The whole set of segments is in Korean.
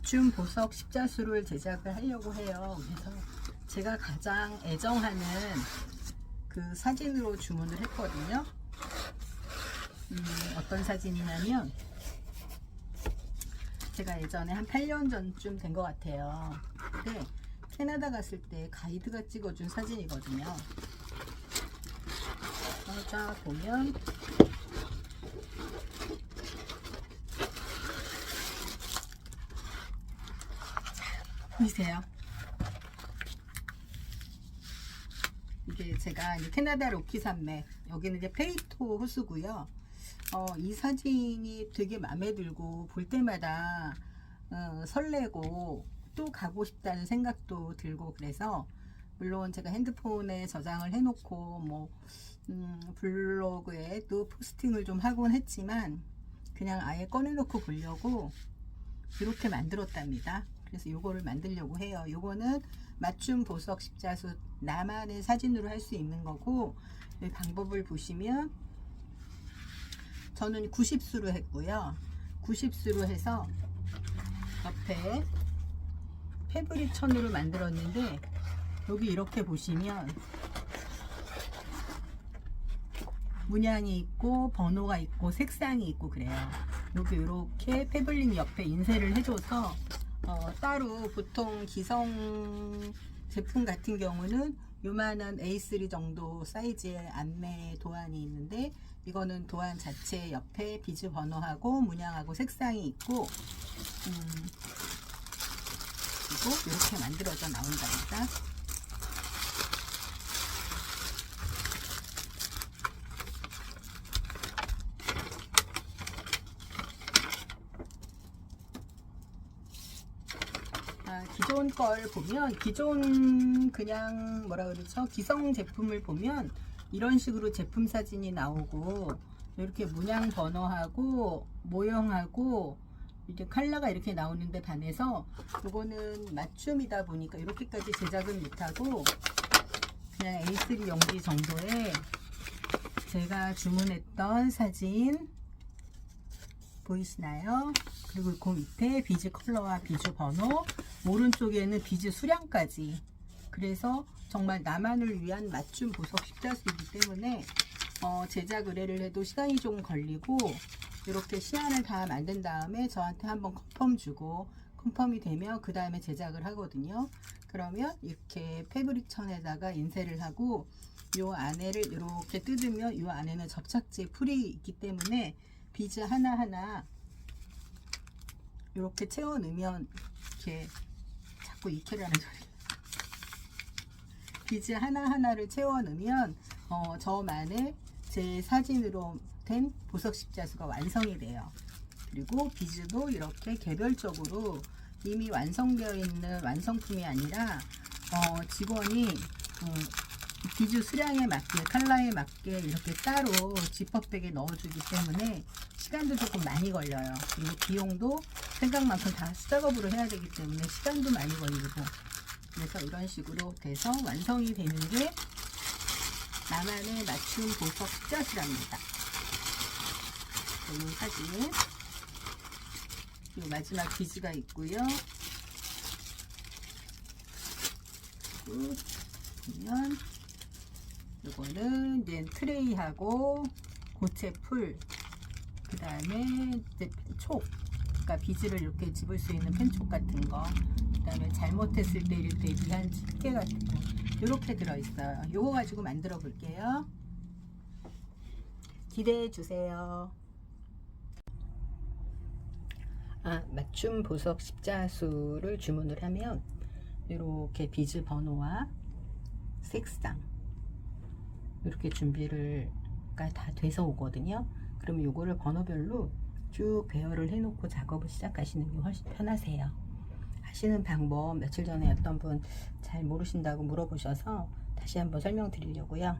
맞춤 보석 십자수를 제작을 하려고 해요. 그래서 제가 가장 애정하는 그 사진으로 주문을 했거든요. 음, 어떤 사진이냐면 제가 예전에 한 8년 전쯤 된 것 같아요. 근데 캐나다 갔을 때 가이드가 찍어준 사진이거든요. 어, 자 보면 보이세요? 이게 제가 캐나다 로키 산맥 여기는 이제 페이토 호수고요. 어, 이 사진이 되게 마음에 들고 볼 때마다 어, 설레고 또 가고 싶다는 생각도 들고 그래서 물론 제가 핸드폰에 저장을 해놓고 뭐 음, 블로그에 또 포스팅을 좀 하곤 했지만 그냥 아예 꺼내놓고 보려고 이렇게 만들었답니다. 그래서 요거를 만들려고 해요. 요거는 맞춤 보석 십자수 나만의 사진으로 할 수 있는 거고 이 방법을 보시면 저는 90수로 했고요. 90수로 해서 옆에 패브릭 천으로 만들었는데 여기 이렇게 보시면 문양이 있고 번호가 있고 색상이 있고 그래요. 여기 이렇게 패블릭 옆에 인쇄를 해줘서 어, 따로 보통 기성 제품 같은 경우는 요만한 A3 정도 사이즈의 안내 도안이 있는데 이거는 도안 자체 옆에 비즈 번호하고 문양하고 색상이 있고 음, 그리고 이렇게 만들어져 나온답니다. 아, 기존 걸 보면 기존 그냥 뭐라 그러죠 기성 제품을 보면 이런 식으로 제품 사진이 나오고 이렇게 문양 번호하고 모형하고 이렇게 컬러가 이렇게 나오는데 반해서 이거는 맞춤이다 보니까 이렇게까지 제작은 못하고 그냥 A3 용지 정도의 제가 주문했던 사진 보이시나요? 그리고 그 밑에 비즈 컬러와 비즈 번호, 오른쪽에는 비즈 수량까지. 그래서 정말 나만을 위한 맞춤 보석 십자수이기 때문에 어, 제작 의뢰를 해도 시간이 좀 걸리고 이렇게 시안을 다 만든 다음에 저한테 한번 컨펌 주고 컨펌이 되면 그 다음에 제작을 하거든요. 그러면 이렇게 패브릭 천에다가 인쇄를 하고 요 안에를 이렇게 뜯으면 요 안에는 접착제 풀이 있기 때문에 비즈 하나하나 이렇게 채워 넣으면 이렇게 자꾸 익혀라는 소리. 비즈 하나하나를 채워 넣으면 어, 저만의 제 사진으로 된 보석 십자수가 완성이 돼요. 그리고 비즈도 이렇게 개별적으로 이미 완성되어 있는 완성품이 아니라 어, 직원이 음, 비즈 수량에 맞게 컬러에 맞게 이렇게 따로 지퍼백에 넣어주기 때문에 시간도 조금 많이 걸려요. 그리고 비용도 생각만큼 다 수작업으로 해야 되기 때문에 시간도 많이 걸리고 그래서 이런 식으로 돼서 완성이 되는 게 나만의 맞춤 보석. 이 사진 그리고 마지막 비즈가 있고요. 보면 이거는 이제 트레이하고 고체 풀, 그 다음에 이제 촉, 그러니까 비즈를 이렇게 집을 수 있는 펜촉 같은 거, 그 다음에 잘못했을 때 이렇게 위한 집게 같은 거, 이렇게 들어있어요. 요거 가지고 만들어 볼게요. 기대해 주세요. 아, 맞춤 보석 십자수를 주문을 하면 이렇게 비즈 번호와 색상 이렇게 준비를 다 돼서 오거든요. 그러면 요거를 번호별로 쭉 배열을 해놓고 작업을 시작하시는 게 훨씬 편하세요. 하시는 방법 며칠 전에 어떤 분 잘 모르신다고 물어보셔서 다시 한번 설명드리려고요.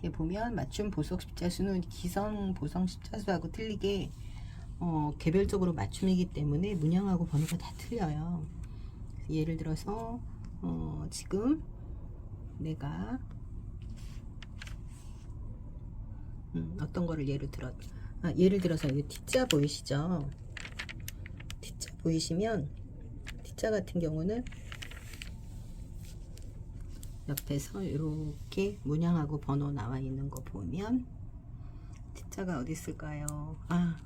이렇게 보면 맞춤 보석 십자수는 기성 보석 십자수하고 틀리게 어, 개별적으로 맞춤이기 때문에 문양하고 번호가 다 틀려요. 예를 들어서 어, 지금 내가 음, 어떤 거를 예를 들어 아, 예를 들어서 이 T자 보이시죠? 보이시면 T자 같은 경우는 옆에서 이렇게 문양하고 번호 나와 있는 거 보면 T자가 어디 있을까요? 아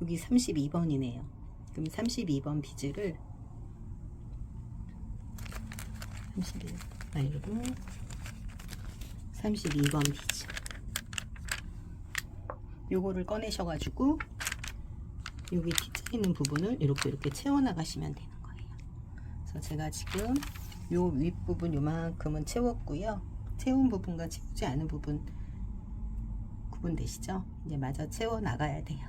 여기 32번이네요. 그럼 32번 비즈를 31 말고 32번 비즈 요거를 꺼내셔가지고 여기 T자 있는 부분을 이렇게 이렇게 채워 나가시면 되는 거예요. 그래서 제가 지금 요 윗부분 요만큼은 채웠고요. 채운 부분과 채우지 않은 부분 구분되시죠? 이제 마저 채워 나가야 돼요.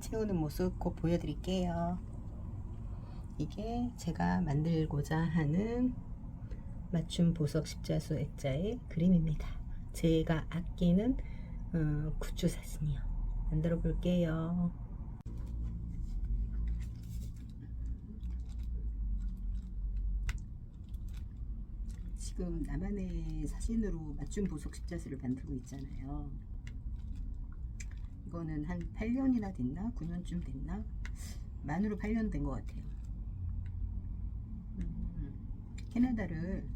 채우는 모습 곧 보여드릴게요. 이게 제가 만들고자 하는 맞춤 보석 십자수 액자의 그림입니다. 제가 아끼는 어, 굿즈 사진이요. 만들어 볼게요. 지금 나만의 사진으로 맞춤 보석 십자수를 만들고 있잖아요. 이거는 한 8년이나 됐나? 9년쯤 됐나? 만으로 8년 된 것 같아요. 음, 캐나다를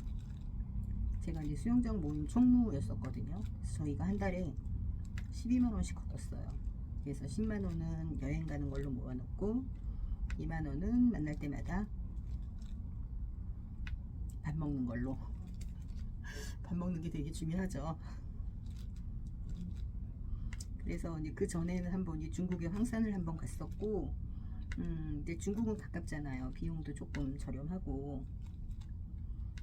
제가 이제 수영장 모임 총무였었거든요. 그래서 저희가 한 달에 12만 원씩 걷었어요. 그래서 10만 원은 여행 가는 걸로 모아놓고 2만 원은 만날 때마다 밥 먹는 걸로. 밥 먹는 게 되게 중요하죠. 그래서 그 전에는 한 번 이 중국에 황산을 한번 갔었고, 음, 근데 중국은 가깝잖아요. 비용도 조금 저렴하고.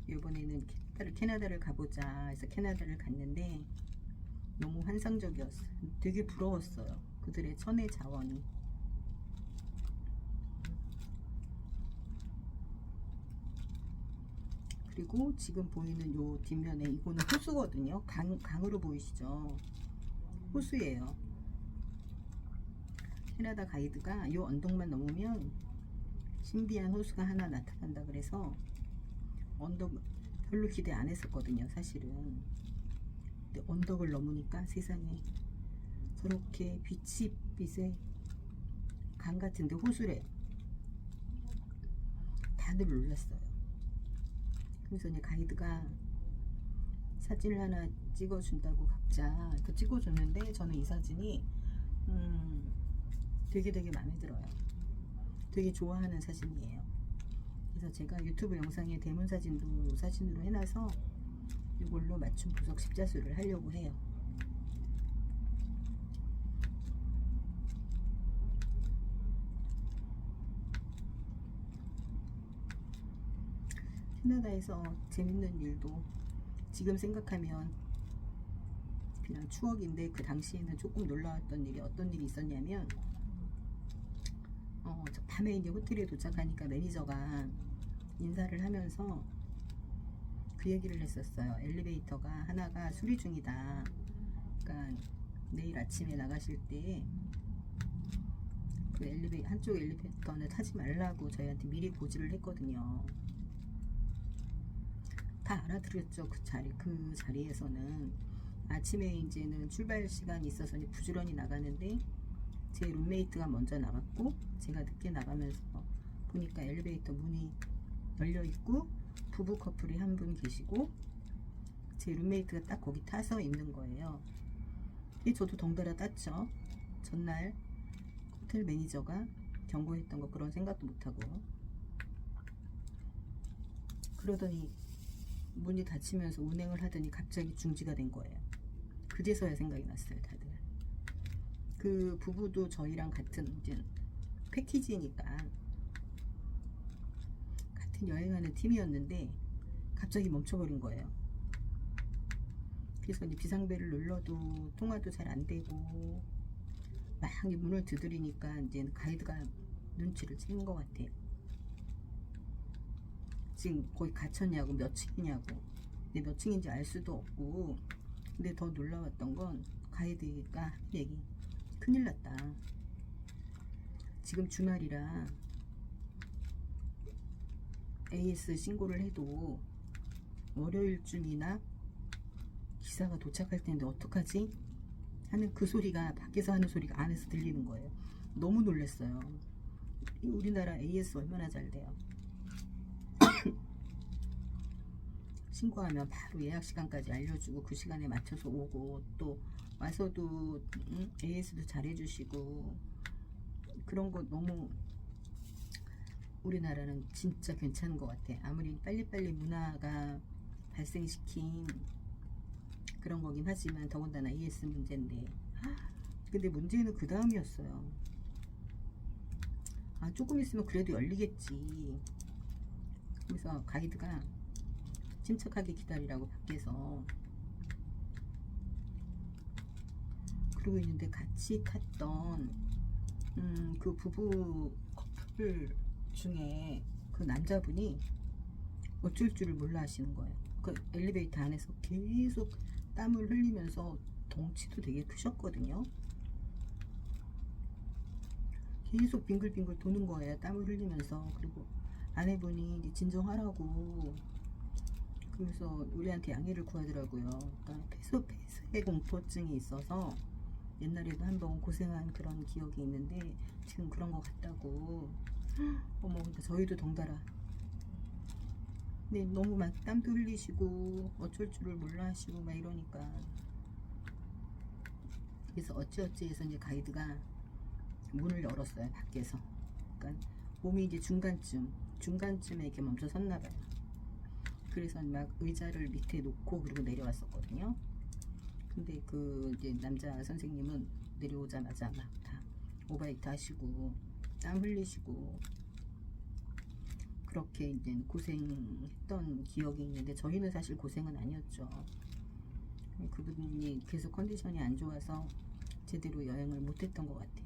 이번에는 캐나다를, 캐나다를 가보자 해서 캐나다를 갔는데 너무 환상적이었어요. 되게 부러웠어요. 그들의 천혜 자원이. 그리고 지금 보이는 요 뒷면에 이거는 호수거든요. 강, 강으로 보이시죠? 호수예요. 캐나다 가이드가 요 언덕만 넘으면 신비한 호수가 하나 나타난다 그래서 언덕 별로 기대 안 했었거든요, 사실은. 언덕을 넘으니까 세상에 저렇게 빛이 빛에 강 같은데 호수래. 다들 놀랐어요. 그래서 이제 가이드가 사진을 하나 찍어준다고 각자 그 찍어줬는데 저는 이 사진이 음 되게 되게 마음에 들어요. 되게 좋아하는 사진이에요. 그래서 제가 유튜브 영상에 대문 사진도 사진으로 해놔서 이걸로 맞춤 부석 십자수를 하려고 해요. 캐나다에서 재밌는 일도 지금 생각하면 그냥 추억인데 그 당시에는 조금 놀라웠던 일이 어떤 일이 있었냐면 어, 저 밤에 이제 호텔에 도착하니까 매니저가 인사를 하면서 그 얘기를 했었어요. 엘리베이터가 하나가 수리 중이다. 그러니까 내일 아침에 나가실 때 그 엘리베 한쪽 엘리베이터는 타지 말라고 저희한테 미리 고지를 했거든요. 다 알아들었죠. 그 자리 그 자리에서는 아침에 이제는 출발 시간이 있어서 부지런히 나가는데 제 룸메이트가 먼저 나갔고 제가 늦게 나가면서 보니까 엘리베이터 문이 열려 있고 부부 커플이 한 분 계시고 제 룸메이트가 딱 거기 타서 있는 거예요. 이 저도 덩달아 땄죠. 전날 호텔 매니저가 경고했던 거 그런 생각도 못 하고 그러더니 문이 닫히면서 운행을 하더니 갑자기 중지가 된 거예요. 그제서야 생각이 났어요, 다들. 그 부부도 저희랑 같은 이제 패키지니까 같은 여행하는 팀이었는데 갑자기 멈춰버린 거예요. 그래서 이제 비상벨을 눌러도 통화도 잘 안 되고 막 문을 두드리니까 이제 가이드가 눈치를 채는 것 같아요. 지금 거기 갇혔냐고 몇 층이냐고 근데 몇 층인지 알 수도 없고 근데 더 놀라웠던 건 가이드가 한 얘기 큰일 났다 지금 주말이라 AS 신고를 해도 월요일쯤이나 기사가 도착할 텐데 어떡하지? 하는 그 소리가 밖에서 하는 소리가 안에서 들리는 거예요. 너무 놀랐어요. 이 우리나라 AS 얼마나 잘 돼요. 신고하면 바로 예약 시간까지 알려주고 그 시간에 맞춰서 오고 또 와서도 음, AS도 잘해주시고 그런 거 너무 우리나라는 진짜 괜찮은 것 같아. 아무리 빨리빨리 문화가 발생시킨 그런 거긴 하지만 더군다나 AS 문제인데 근데 문제는 그 다음이었어요. 아 조금 있으면 그래도 열리겠지. 그래서 가이드가 침착하게 기다리라고 밖에서 그러고 있는데 같이 탔던 음, 그 부부 커플 중에 그 남자분이 어쩔 줄을 몰라 하시는 거예요. 그 엘리베이터 안에서 계속 땀을 흘리면서 덩치도 되게 크셨거든요. 계속 빙글빙글 도는 거예요. 땀을 흘리면서. 그리고 아내분이 진정하라고. 그래서 우리한테 양해를 구하더라고요. 그러니까 폐소, 폐쇄 공포증이 있어서 옛날에도 한번 고생한 그런 기억이 있는데 지금 그런 것 같다고. 어머, 근데 저희도 덩달아. 네, 너무 막 땀도 흘리시고 어쩔 줄을 몰라 하시고 막 이러니까. 그래서 어찌어찌 해서 이제 가이드가 문을 열었어요 밖에서. 그러니까 몸이 이제 중간쯤 중간쯤에 이렇게 멈춰 섰나 봐요. 그래서 막 의자를 밑에 놓고 그리고 내려왔었거든요. 근데 그 이제 남자 선생님은 내려오자마자 막 다 오바이트 하시고 땀 흘리시고 그렇게 이제 고생했던 기억이 있는데 저희는 사실 고생은 아니었죠. 그분이 계속 컨디션이 안 좋아서 제대로 여행을 못했던 것 같아요.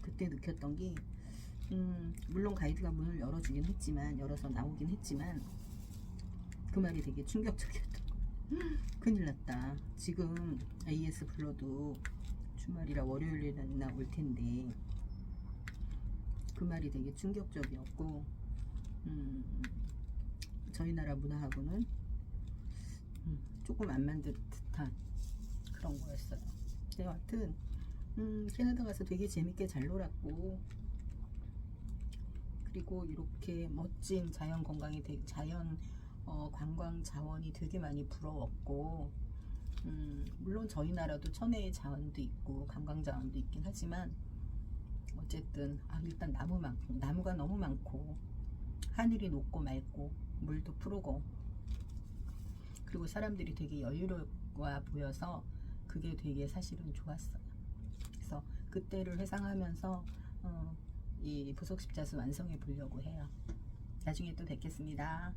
그때 느꼈던 게 음, 물론 가이드가 문을 열어주긴 했지만 열어서 나오긴 했지만 그 말이 되게 충격적이었던 거예요. 큰일 났다. 지금 AS 불러도 주말이라 월요일이나 올 텐데 그 말이 되게 충격적이었고 음, 저희 나라 문화하고는 음, 조금 안 맞는 듯한 그런 거였어요. 근데 여하튼 음, 캐나다 가서 되게 재밌게 잘 놀았고 그리고 이렇게 멋진 자연 건강이 되게 자연 어, 관광 자원이 되게 많이 부러웠고 음, 물론 저희 나라도 천혜의 자원도 있고 관광 자원도 있긴 하지만 어쨌든 아, 일단 나무 많고 나무가 너무 많고 하늘이 높고 맑고 물도 푸르고 그리고 사람들이 되게 여유로워 보여서 그게 되게 사실은 좋았어요. 그래서 그때를 회상하면서 어, 이 부속 십자수 완성해 보려고 해요. 나중에 또 뵙겠습니다.